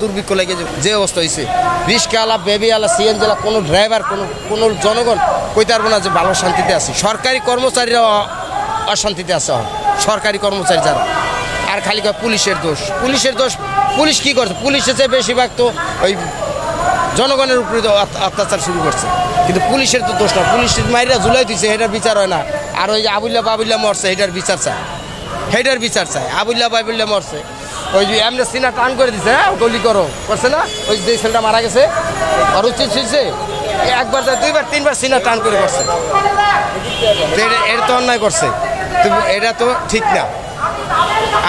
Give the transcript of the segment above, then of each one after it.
দুর্ভিক্ষ লেগে যে- অবস্থা হয়েছে রিস্কাওয়ালা, বেবিওয়ালা, সিএনজিওয়ালা, কোনো ড্রাইভার, কোনো কোনো জনগণ কইতে পারব না যে ভালো শান্তিতে আছে। সরকারি কর্মচারীরা অশান্তিতে আছে। সরকারি কর্মচারী যারা। আর খালি পুলিশের দোষ। পুলিশের দোষ, পুলিশ কি করছে? পুলিশের চেয়ে বেশিরভাগ তো ওই জনগণের উপরে তো অত্যাচার শুরু করছে। কিন্তু পুলিশের তো দোষ না। পুলিশের মাইরা ঝুলাই দিছে এটার বিচার হয় না। আর ওই যে আবুল্লা বাবুল্লা মরছে এটার বিচার চায়। হেডার বিচার চায়। আবুল্লা বাবুল্লা মরছে। ওই যে এমনি সিনা টান করে দিছে হ্যাঁ গলি করো। করছে না? ওই যে ছেলেটা মারা গেছে। আর উচিত হয়েছে একবার দুইবার, তিনবার সিনা টান করে করছে। এটা- তো অন্যায় করছে। এটা তো ঠিক না।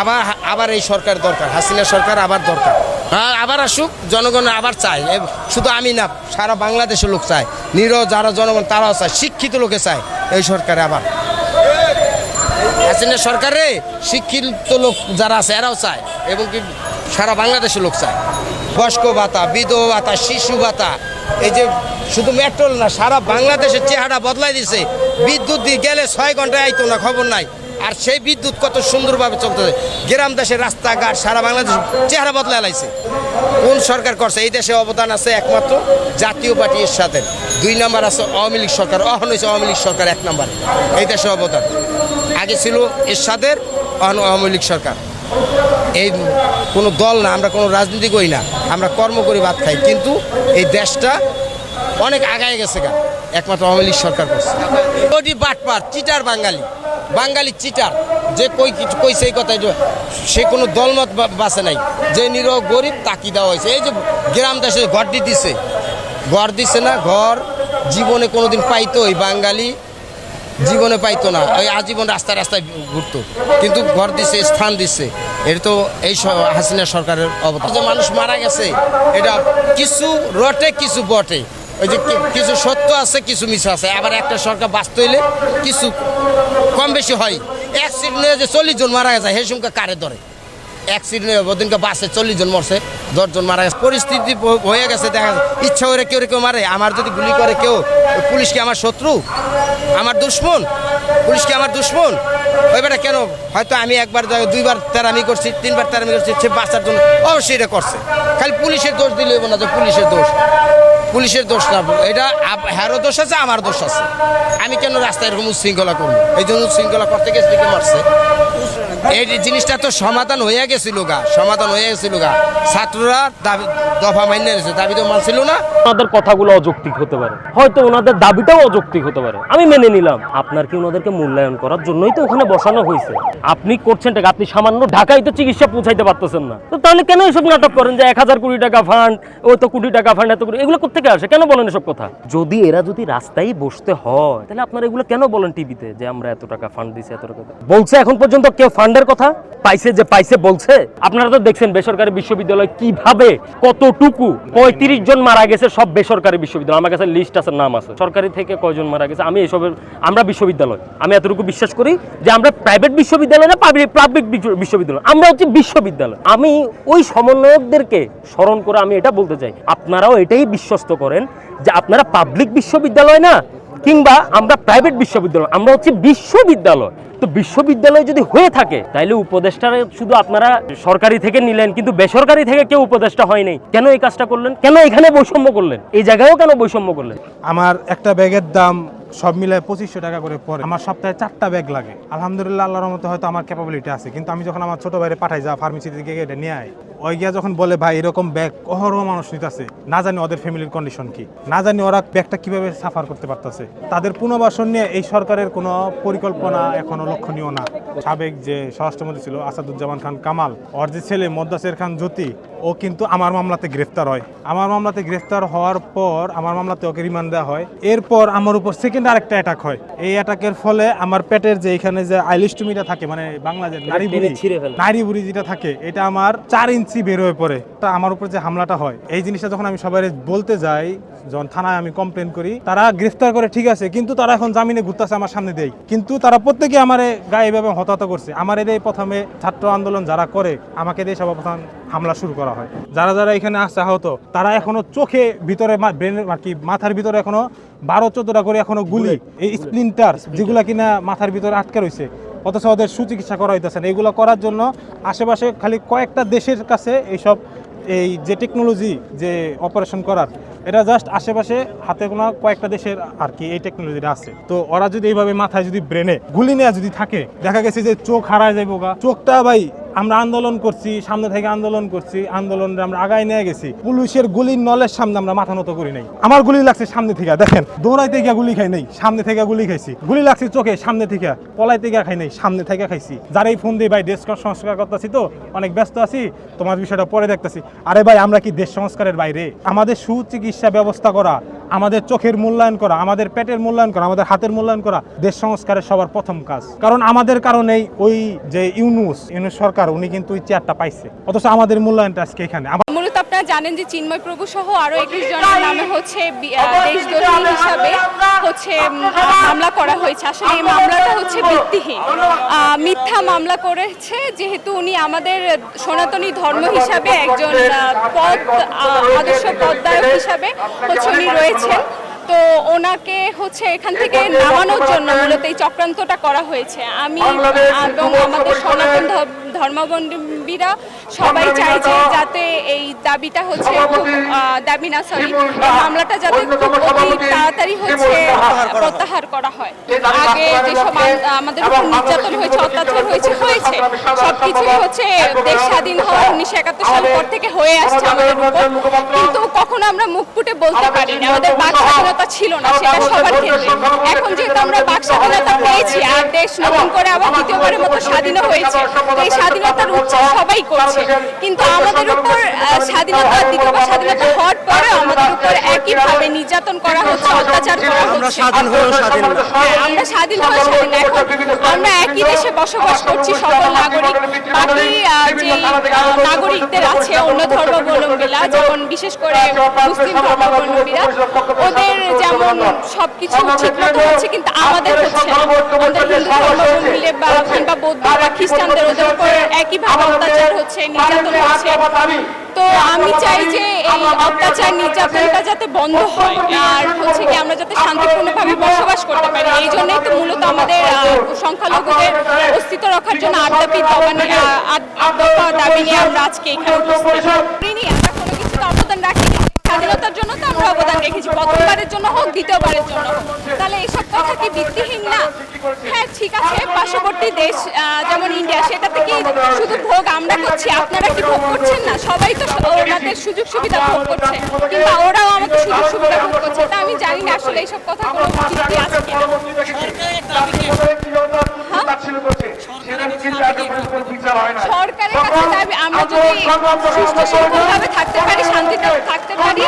আবার আবার এই সরকার দরকার। হাসিনা সরকার আবার দরকার। হ্যাঁ আবার আসুক, জনগণ আবার চায়। শুধু আমি না, সারা বাংলাদেশের লোক চায়। নির যারা জনগণ, তারাও চায়। শিক্ষিত লোকে চায় এই সরকারে আবার। হাসিনা সরকারে শিক্ষিত লোক যারা আছে, এরাও চায়, এবং কি সারা বাংলাদেশের লোক চায়। বয়স্ক ভাতা, বিধবা ভাতা, শিশু ভাতা, এই যে শুধু মেট্রোল না, সারা বাংলাদেশের চেহারা বদলাই দিছে। বিদ্যুৎ দিয়ে গেলে ছয় ঘন্টায় আইতো না, খবর নাই। আর সেই বিদ্যুৎ কত সুন্দরভাবে চলতেছে। গ্রাম দেশের রাস্তাঘাট, সারা বাংলাদেশ চেহারা বদলাই লাইছে। কোন সরকার করছে? এই দেশে অবদান আছে একমাত্র জাতীয় পার্টির সাথে দুই নাম্বার আছে আওয়ামী লীগ সরকার, অহন হয়েছে আওয়ামী লীগ সরকার এক নাম্বার। এই দেশে অবদান। আগে ছিল এরশাদের আওয়ামী লীগ সরকার। এই কোনো দল না, আমরা কোনো রাজনীতি করি না, আমরা কর্ম করি, ভাত খাই। কিন্তু এই দেশটা অনেক আগায় গেছে গা, একমাত্র আওয়ামী লীগ সরকার করছে। ওটি বাটপার, চিটার বাঙালি বাঙালি চিটার, যে কই কিছু কইছে এই কথা যে সে কোনো দলমত বা- বাঁচে নাই। যে নিরহ গরিব তাকি দেওয়া হয়েছে। এই যে গ্রাম দেশে ঘর দিয়ে দিছে। ঘর দিছে না, ঘর জীবনে কোনোদিন পাইতো ওই বাঙালি জীবনে পাইতো না। ওই আজীবন রাস্তায় রাস্তায় ঘুরতো। কিন্তু ঘর দিছে, স্থান দিচ্ছে এটা তো এই হাসিনা সরকারের অবদান যে মানুষ মারা গেছে, এটা কিছু রটে, কিছু বটে। ওই যে কিছু সত্য আছে, কিছু মিছ আছে। আবার একটা সরকার বাঁচতে হইলে কিছু কম বেশি হয়। এক শিপ নিয়ে যে চল্লিশ জন মারা গেছে হে সঙ্গে কারে ধরে? অ্যাক্সিডেন্টে বাসে চল্লিশ জন মরছে, দশজন মারা গেছে। পরিস্থিতি হয়ে গেছে, দেখা ইচ্ছা করে কেউ কেউ মারে, আমার যদি গুলি করে কেউ পুলিশ কি আমার শত্রু? আমার দুশ্মন? পুলিশ কি আমার দুশ্মন? ওই বেটা কেন? হয়তো আমি একবার দুইবার তেরামি করছি, তিনবার তেরামি করছি, সে বাঁচার জন্য অবশ্যই এটা করছে। খালি পুলিশের দোষ দিলে না যে পুলিশের দোষ। পুলিশের দোষ না, এটা হ্যারও দোষ আছে আমার দোষ আছে। আমি কেন রাস্তায় এরকম উচ্ছৃঙ্খলা করব? এই জন্য উচ্ছৃঙ্খলা করতে গেছে মারছে। এই জিনিসটা তো সমাধান হয়ে গেছিল গা, সমাধান হয়ে গেছিল গা। ছাত্ররা দাবি দফা মাইনে নিয়েছে দাবি তো মানছিল না। ওনাদের কথাগুলো অযৌক্তিক হতে পারে। হয়তো ওনাদের দাবিটাও অযৌক্তিক হতে পারে। আমি মেনে নিলাম। আপনার কি ওনাদেরকে মূল্যায়ন করার জন্যই তো ওখানে বসানো হয়েছে। আপনি করছেন টাকা, আপনি সামান্য ঢাকায় তো চিকিৎসা পৌঁছাইতে পারতেছেন না। তো তাহলে কেন এসব নাটক করেন যে এক হাজার কোটি টাকা ফান্ড ও তো কোটি টাকা ফান্ড এত কোটি এগুলো কোথেকে আসে? কেন বলেন এসব কথা? যদি এরা যদি রাস্তায় বসতে হয়, তাহলে আপনারা এগুলো কেন বলেন টিভিতে যে আমরা এত টাকা ফান্ড দিছি এত টাকা বলছে এখন পর্যন্ত কেউ ফান্ডের কথা? পাইছে যে পাইছে বলছে? আপনারা তো দেখছেন বেসরকারি বিশ্ববিদ্যালয় কীভাবে কতটুকু পঁয়ত্রিশ জন মারা গেছে, সব বেসরকারি বিশ্ববিদ্যালয়। আমার কাছে লিস্ট আছে, নাম আছে। সরকারি থেকে কয়জন মারা গেছে? আমি এসবের আমরা বিশ্ববিদ্যালয়। আমি এতটুকু বিশ্বাস করি যে আমরা প্রাইভেট বিশ্ববিদ্যালয় না পাবলিক বিশ্ববিদ্যালয়। আমরা হচ্ছে বিশ্ববিদ্যালয়। আমি ওই সমন্বয়কদেরকে স্মরণ করে আমি এটা বলতে চাই। আপনারাও এটাই বিশ্বস্ত করেন যে আপনারা পাবলিক বিশ্ববিদ্যালয় না কিংবা আমরা প্রাইভেট বিশ্ববিদ্যালয়, আমরা হচ্ছে বিশ্ববিদ্যালয়। তো বিশ্ববিদ্যালয় যদি হয়ে থাকে তাহলে উপদেষ্টা শুধু আপনারা সরকারি থেকে নিলেন, কিন্তু বেসরকারি থেকে কেউ উপদেষ্টা হয় নাই কেন এই কাজটা করলেন? কেন এখানে বৈষম্য করলেন? এই জায়গায়ও কেন বৈষম্য করলেন? আমার একটা ব্যাগের দাম সব মিলায় পঁচিশশো টাকা করে পড়ে আমার সপ্তাহে চারটা ব্যাগ লাগে। আলহামদুলিল্লাহ, আল্লাহর মতো হয়তো আমার ক্যাপাবিলিটি আছে। কিন্তু আমি যখন আমার ছোট ভাইরে পাঠাই, যা ফার্মেসি থেকে এটা নিয়ে আয়, ওই গিয়া যখন বলে, ভাই, এরকম ব্যাগ অহরহ মানুষ নিতেছে। না জানি ওদের ফ্যামিলির কন্ডিশন কি। না জানি ওরা ব্যাগটা কীভাবে সাফার করতে পারতেছে। তাদের পুনর্বাসন নিয়ে এই সরকারের কোনো পরিকল্পনা এখনও লক্ষণীয় না। সাবেক যে স্বরাষ্ট্রমন্ত্রী ছিল, আসাদুজ্জামান খান কামাল, ওর যে ছেলে মোদ্দাসের খান জ্যোতি, ও কিন্তু আমার মামলাতে গ্রেফতার হয়। আমার মামলাতে গ্রেফতার হওয়ার পর, আমার মামলাতে ওকে রিমান্ড দেওয়া হয়। এরপর আমার উপর সেকেন্ড আরেকটা অ্যাটাক হয় এই অ্যাটাকের ফলে আমার পেটের যে এখানে যে আইলিস্টুমিটা থাকে মানে বাংলাদেশ নারী বুড়ি টেনে ছিঁড়ে ফেলে। নারী বুড়ি যেটা থাকে এটা আমার চার ইঞ্চি বের হয়ে পড়ে তা আমার উপর যে হামলাটা হয় এই জিনিসটা যখন আমি সবাই বলতে যাই যখন থানায় আমি কমপ্লেন করি তারা গ্রেফতার করে ঠিক আছে কিন্তু তারা এখন জামিনে ঘুরতেছে আমার সামনে দেই কিন্তু তারা প্রত্যেকে আমার গায়ে এভাবে হতাহত করছে। আমার এদের প্রথমে ছাত্র আন্দোলন যারা করে আমাকে দিয়ে সর্বপ্রথম হামলা শুরু করা হয়। যারা যারা এখানে আসছে আহত তারা এখনও চোখে ভিতরে ব্রেনের আর কি মাথার ভিতরে এখনও বারো চোদ্দটা করে এখনও গুলি। এই স্প্লিন্টার যেগুলা কিনা মাথার ভিতরে আটকে রয়েছে অথচ ওদের সুচিকিৎসা করা হইতেছে না। এগুলো করার জন্য আশেপাশে খালি কয়েকটা দেশের কাছে এইসব এই যে টেকনোলজি যে অপারেশন করার, এটা জাস্ট আশেপাশে হাতে গোনা কয়েকটা দেশের আর কি এই টেকনোলজিটা আছে। তো ওরা যদি এইভাবে মাথায় যদি ব্রেনে গুলি নেওয়া যদি থাকে, দেখা গেছে যে চোখ হারায় যাইব গা চোখটা ভাই আমরা আন্দোলন করছি, সামনে থেকে আন্দোলন করছি আন্দোলনে আমরা আগায় নিয়ে গেছি। পুলিশের গুলির নলের সামনে আমরা মাথা নত করি নাই। আমার গুলি লাগছে সামনে থেকে, দেখেন, দৌড়াইতে গিয়া গুলি খাই নাই, সামনে থেকে গুলি খাইছি। গুলি লাগছে চোখে, সামনে থেকে, পলাইতে গিয়া খাই নাই, সামনে থেকে খাইছি। যারাই ফোন দিয়ে, ভাই, দেশ সংস্কার করতেছি তো, অনেক ব্যস্ত আছি, তোমার বিষয়টা পরে দেখতেছি। আরে ভাই, আমরা কি দেশ সংস্কারের বাইরে? আমাদের সুচিকিৎসা ব্যবস্থা করা, আমাদের চোখের মূল্যায়ন করা, আমাদের পেটের মূল্যায়ন করা, আমাদের হাতের মূল্যায়ন করা, দেশ সংস্কারের সবার প্রথম কাজ। কারণ আমাদের কারণেই ওই যে ইউনুস ইউনুস সরকার উনি কিন্তু ওই চেয়ারটা পাইছে। অথচ আমাদের মূল্যায়নটা আজকে এখানে। মূলত আপনারা জানেন যে চিন্ময় প্রভু সহ আরও একুশ জনের নামে হচ্ছে দেশদ্রোহী হিসাবে হচ্ছে মামলা করা হয়েছে। আসলে এই মামলাটা হচ্ছে ভিত্তিহীন। আহ, মিথ্যা মামলা করেছে যেহেতু উনি আমাদের সনাতনী ধর্ম হিসাবে একজন পদ আদর্শ পদদায়ক হিসাবে হচ্ছে উনি রয়েছেন। তো ওনাকে হচ্ছে এখান থেকে নামানোর জন্য মূলত এই চক্রান্তটা করা হয়েছে। আমি এবং আমাদের সনাতন ধর্মাবলম্বীরা সবাই চাইছে যাতে এই দাবিটা হচ্ছে খুব দাবি না সরি মামলাটা যাতে খুব অতি তাড়াতাড়ি হচ্ছে প্রত্যাহার করা হয়। আগে যেসব আম- আমাদের উপর নির্যাতন হয়েছে অত্যাচার হয়েছে হয়েছে। সব সবকিছুই হচ্ছে দেশ স্বাধীন হওয়া উনিশশো একাত্তর সাল পর থেকে হয়ে আসছে আমাদের উপর কিন্তু কখনো আমরা মুখ ফুটে বলতে পারিনি। আমাদের বাক স্বাধীনতা ছিল না সেটা সবার ক্ষেত্রে এখন যেহেতু আমরা বাক স্বাধীনতা পেয়েছি আর দেশ নতুন করে আবার দ্বিতীয়বারের মতো স্বাধীন হয়েছে এই স্বাধীনতার উচ্চাস সবাই করছে কিন্তু আমাদের উপর স্বাধীনতা দ্বিতীয়বার স্বাধীনতা হওয়ার পরে আমাদের উপর একইভাবে নির্যাতন করা হচ্ছে অত্যাচার করা হচ্ছে স্বাধীন হয়েও স্বাধীন না। হ্যাঁ, আমরা স্বাধীন হয়ে স্বাধীন এখন আমরা একই দেশে বসবাস করছি সকল নাগরিক বাকি যে নাগরিকদের আছে অন্য ধর্মাবলম্বীরা যেমন বিশেষ করে মুসলিম ধর্মাবলম্বীরা ওদের যেমন সবকিছু ঠিক মতো হচ্ছে কিন্তু আমাদের হচ্ছে আমাদের হিন্দু ধর্মাবলম্বীদের বা কিংবা বৌদ্ধ বা খ্রিস্টানদের ওদের উপর একইভাবে অত্যাচার হচ্ছে নির্যাতন হচ্ছে। তো আমি চাই যে এই অত্যাচার নির্যাতনটা যাতে বন্ধ হয় আর হচ্ছে কি আমরা যাতে শান্তিপূর্ণভাবে বসবাস করতে পারি। এই জন্যই তো মূলত আমাদের সংখ্যালঘুদের অস্তিত্ব রক্ষার জন্য আড্ডাপি দাবা নিয়ে আড্ডা দাবি নিয়ে আমরা আজকে এখানে উপস্থিত। আমরা কোনো কিছুতে অবদান রাখিনি। স্বাধীনতার জন্য তো আমরা অবদান রেখেছি, প্রথমবারের জন্য হোক, দ্বিতীয়বারের জন্য তাহলে এইসব কথা কি ভিত্তিহীন না? হ্যাঁ ঠিক আছে, পার্শ্ববর্তী দেশ যেমন ইন্ডিয়া সেটাতে কি শুধু ভোগ আমরা করছি। আপনারা কি ভোগ করছেন না? সবাই তো ওনাদের সুযোগ সুবিধা ভোগ করছে। কিংবা ওরাও আমাদের সুযোগ সুবিধা ভোগ করছে। তা আমি জানি না আসলে এইসব কথা কোনো ভিত্তি আছে সরকারের কাছে দাবি আমরা যদি সুস্থ সুন্দরভাবে থাকতে পারি শান্তিতে থাকতে পারি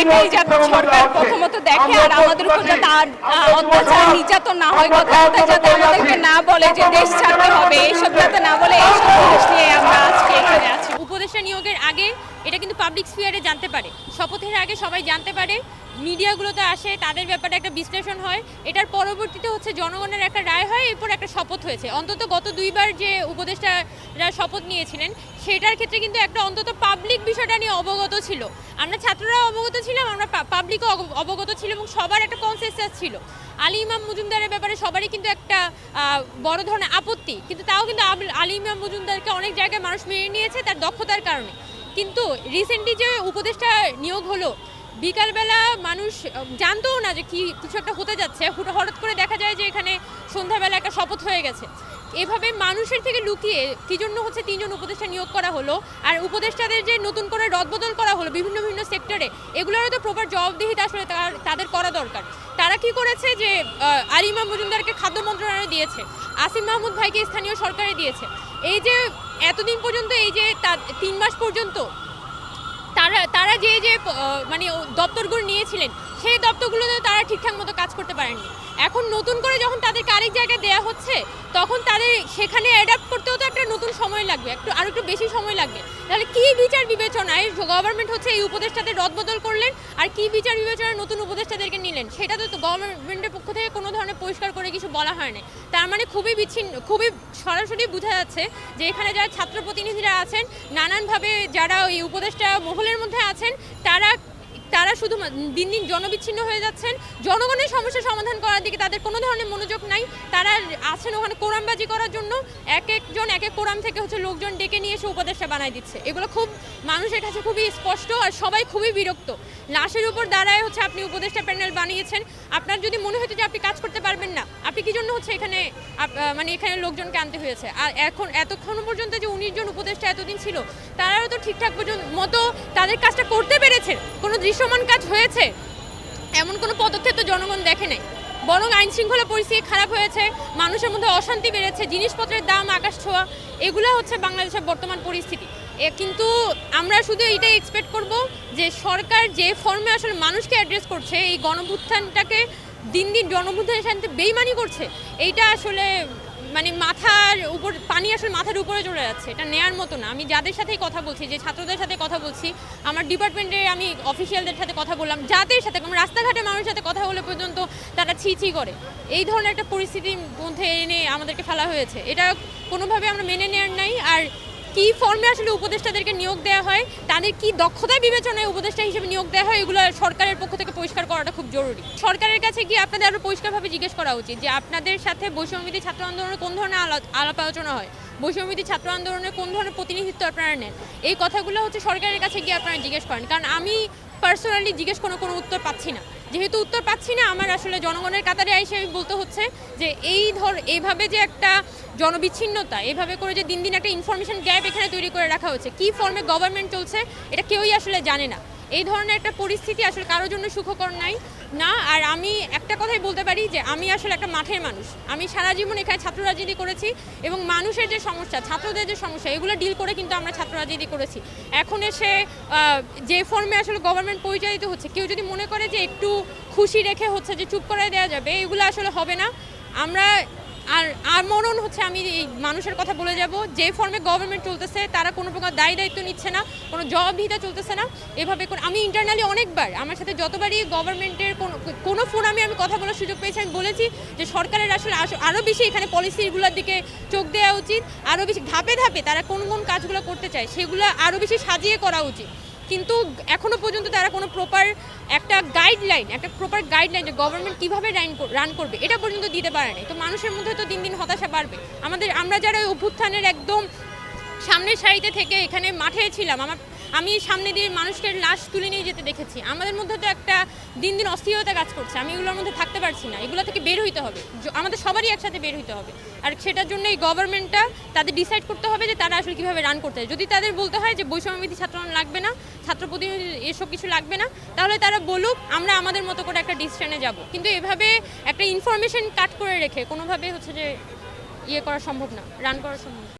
এটাই যাতে সরকার প্রথমত দেখে আর আমাদের উপর যাতে আর, আহ, অত্যাচার নির্যাতন না হয় কথা যাতে আমাদেরকে না বলে যে দেশ ছাড়তে হবে এইসব যাতে না বলে এইসব জিনিস নিয়ে আমরা আজকে এখানে আছি। উপদেষ্টা নিয়োগের আগে এটা কিন্তু পাবলিক স্পিয়ারে জানতে পারে। শপথের আগে সবাই জানতে পারে, মিডিয়াগুলোতে আসে, তাদের ব্যাপারে একটা বিশ্লেষণ হয়। এটার পরবর্তীতে হচ্ছে জনগণের একটা রায় হয়, এরপর একটা শপথ হয়েছে। অন্তত গত দুইবার যে উপদেষ্টারা শপথ নিয়েছিলেন, সেটার ক্ষেত্রে কিন্তু একটা অন্তত পাবলিক বিষয়টা নিয়ে অবগত ছিল। আমরা ছাত্ররাও অবগত ছিলাম, আমরা পাবলিকও অবগত ছিল এবং সবার একটা কনসেন্সাস ছিল। আলী ইমাম মজুমদারের ব্যাপারে সবারই কিন্তু একটা বড় ধরনের আপত্তি, কিন্তু তাও কিন্তু আলী ইমাম মজুমদারকে অনেক জায়গায় মানুষ মেনে নিয়েছে তার দক্ষতার কারণে। কিন্তু রিসেন্টলি যে উপদেষ্টা নিয়োগ হলো বিকালবেলা মানুষ আহ, জানতোও না যে কি কিছু একটা হতে যাচ্ছে। হঠাৎ করে দেখা যায় যে এখানে সন্ধ্যাবেলা একটা শপথ হয়ে গেছে। এভাবে মানুষের থেকে লুকিয়ে কি জন্য হচ্ছে তিনজন উপদেষ্টা নিয়োগ করা হলো? আর উপদেষ্টাদের যে নতুন করে রদবদল করা হলো বিভিন্ন বিভিন্ন সেক্টরে এগুলোরও তো প্রপার জবাবদিহিতা আসলে তাদের করা দরকার। তারা কি করেছে যে আলিমা মজুমদারকে খাদ্য মন্ত্রণালয় দিয়েছে আসিম মাহমুদ ভাইকে স্থানীয় সরকারে দিয়েছে। এই যে এতদিন পর্যন্ত এই যে তিন মাস পর্যন্ত তারা তারা যে যে মানে দপ্তরগুলো নিয়েছিলেন, সেই দপ্তরগুলোতে তারা ঠিকঠাক মতো কাজ করতে পারেননি। এখন নতুন করে যখন তাদেরকে আরেক জায়গায় দেয়া হচ্ছে, তখন তাদের সেখানে অ্যাডাপ্ট করতেও তো একটা নতুন সময় লাগবে, একটু আরও একটু বেশি সময় লাগবে। তাহলে কি বিচার বিবেচনায় গভর্নমেন্ট হচ্ছে এই উপদেষ্টাদের রদবদল করলেন, আর কি বিচার বিবেচনায় নতুন উপদেষ্টাদেরকে নিলেন? সেটা তো গভর্নমেন্টের পক্ষ থেকে কোনো ধরনের পরিষ্কার করে কিছু বলা হয় না তার মানে খুবই বিচ্ছিন্ন, খুবই সরাসরি বোঝা যাচ্ছে যে এখানে যারা ছাত্র প্রতিনিধিরা আছেন, নানানভাবে যারা ওই উপদেষ্টা মহলের মধ্যে আছেন, তারা তারা শুধু দিন দিন জনবিচ্ছিন্ন হয়ে যাচ্ছেন। জনগণের সমস্যা সমাধান করার দিকে তাদের কোনো ধরনের মনোযোগ নাই। তারা আছেন ওখানে কোরআনবাজি করার জন্য। এক একজন, এক এক কোরআন থেকে হচ্ছে লোকজন ডেকে নিয়ে এসে উপদেষ্টা বানায় দিচ্ছে। এগুলো খুব মানুষের কাছে খুবই স্পষ্ট আর সবাই খুবই বিরক্ত। লাশের উপর দাঁড়ায় হচ্ছে আপনি উপদেষ্টা প্যানেল বানিয়েছেন। আপনার যদি মনে হতো যে আপনি কাজ করতে কি জন্য হচ্ছে এখানে মানে এখানে লোকজনকে আনতে হয়েছে? আর এখন এতক্ষণ পর্যন্ত যে উনিশ জন উপদেষ্টা এতদিন ছিল, তারাও তো ঠিকঠাক পর্যন্ত মতো তাদের কাজটা করতে পেরেছে? কোনো দৃশ্যমান কাজ হয়েছে? এমন কোনো পদক্ষেপ তো জনগণ দেখে নাই। বরং আইন শৃঙ্খলা পরিস্থিতি খারাপ হয়েছে, মানুষের মধ্যে অশান্তি বেড়েছে, জিনিসপত্রের দাম, আকাশ ছোঁয়া, এগুলো হচ্ছে বাংলাদেশের বর্তমান পরিস্থিতি। কিন্তু আমরা শুধু এইটাই এক্সপেক্ট করব যে সরকার যে ফর্মে আসলে মানুষকে অ্যাড্রেস করছে, এই গণভুত্থানটাকে দিন দিন জনভুত্থানের সাথে বেইমানি করছে। এইটা আসলে মানে মাথার উপর, পানি আসলে মাথার উপরে চলে যাচ্ছে। এটা নেয়ার মতো না। আমি যাদের সাথেই কথা বলছি, যে ছাত্রদের সাথে কথা বলছি, আমার ডিপার্টমেন্টে আমি অফিসিয়ালদের সাথে কথা বললাম, যাদের সাথে, আমার রাস্তাঘাটে মানুষের সাথে কথা বলে পর্যন্ত তারা ছি ছি করে। এই ধরনের একটা পরিস্থিতির মধ্যে এনে আমাদেরকে ফেলা হয়েছে। এটা কোনোভাবে আমরা মেনে নেওয়ার নাই। আর কি ফর্মে আসলে উপদেষ্টাদেরকে নিয়োগ দেওয়া হয়, তাদের কি দক্ষতা বিবেচনায় উপদেষ্টা হিসেবে নিয়োগ দেওয়া হয়, এগুলো সরকারের পক্ষ থেকে পরিষ্কার করাটা খুব জরুরি। সরকারের কাছে গিয়ে আপনাদের আরও পরিষ্কারভাবে জিজ্ঞেস করা উচিত যে আপনাদের সাথে বৈষম্যবিধি ছাত্র আন্দোলনের কোন ধরনের আলা- আলাপ আলোচনা হয়? বৈষম্যবিধি ছাত্র আন্দোলনের কোন ধরনের প্রতিনিধিত্ব আপনারা নেন? এই কথাগুলো হচ্ছে সরকারের কাছে গিয়ে আপনারা জিজ্ঞেস করেন। কারণ আমি পার্সোনালি জিজ্ঞেস কোনো কোনো উত্তর পাচ্ছি না। যেহেতু উত্তর পাচ্ছি না, আমার আসলে জনগণের কাতারে এসে আমি বলতে হচ্ছে যে এই ধর এইভাবে যে একটা জনবিচ্ছিন্নতা, এভাবে করে যে দিন দিন একটা ইনফরমেশন গ্যাপ এখানে তৈরি করে রাখা হচ্ছে, কি ফর্মে গভর্নমেন্ট চলছে, এটা কেউই আসলে জানে না। এই ধরনের একটা পরিস্থিতি আসলে কারোর জন্য সুখকর নাই। না, আর আমি একটা কথাই বলতে পারি যে আমি আসলে একটা মাঠের মানুষ। আমি সারা জীবন এখানে ছাত্র রাজনীতি করেছি এবং মানুষের যে সমস্যা, ছাত্রদের যে সমস্যা, এগুলো ডিল করে কিন্তু আমরা ছাত্র রাজনীতি করেছি। এখন এসে যে ফর্মে আসলে গভর্নমেন্ট পরিচালিত হচ্ছে, কেউ যদি মনে করে যে একটু খুশি রেখে হচ্ছে যে চুপ করায় দেওয়া যাবে, এগুলো আসলে হবে না। আমরা আর আর মরণ হচ্ছে, আমি এই মানুষের কথা বলে যাব, যে ফর্মে গভর্নমেন্ট চলতেছে, তারা কোনো প্রকার দায়ী দায়িত্ব নিচ্ছে না, কোনো জবাবদিহিতা চলতেছে না, এভাবে আমি ইন্টারনালি অনেকবার আমার সাথে যতবারই গভর্নমেন্টের কোনো কোনো ফোরামে আমি কথা বলার সুযোগ পেয়েছি, আমি বলেছি যে সরকারের আসলে আস- আরও বেশি এখানে পলিসিগুলোর দিকে চোখ দেওয়া উচিত আরও বেশি ধাপে ধাপে তারা কোন কোন কাজগুলো করতে চায়, সেগুলো আরও বেশি সাজিয়ে করা উচিত। কিন্তু এখনও পর্যন্ত তারা কোনো প্রপার একটা গাইডলাইন একটা প্রপার গাইডলাইন যে গভর্নমেন্ট কীভাবে রান রান করবে, এটা পর্যন্ত দিতে পারে নাই। তো মানুষের মধ্যে তো দিন দিন হতাশা বাড়বে। আমাদের, আমরা যারা ওই অভ্যুত্থানের একদম সামনের সারিতে থেকে এখানে মাঠে ছিলাম, আমার আমি সামনে দিয়ে মানুষকে লাশ তুলে নিয়ে যেতে দেখেছি। আমাদের মধ্যে তো একটা দিন দিন অস্থিরতা কাজ করছে। আমি এগুলোর মধ্যে থাকতে পারছি না। এগুলো থেকে বের হইতে হবে। আমাদের সবারই একসাথে বের হইতে হবে। আর সেটার জন্য এই গভর্নমেন্টটা তাদের ডিসাইড করতে হবে যে তারা আসলে কীভাবে রান করতে যদি তাদের বলতে হয় যে বৈষম্যবিধি ছাত্র লাগবে না, ছাত্র প্রতিনিধি এসব কিছু লাগবে না, তাহলে তারা বলুক, আমরা আমাদের মতো করে একটা ডিসিশনে যাব। কিন্তু এভাবে একটা ইনফরমেশন কাট করে রেখে কোনোভাবে হচ্ছে যে ইয়ে করা সম্ভব না রান করা সম্ভব।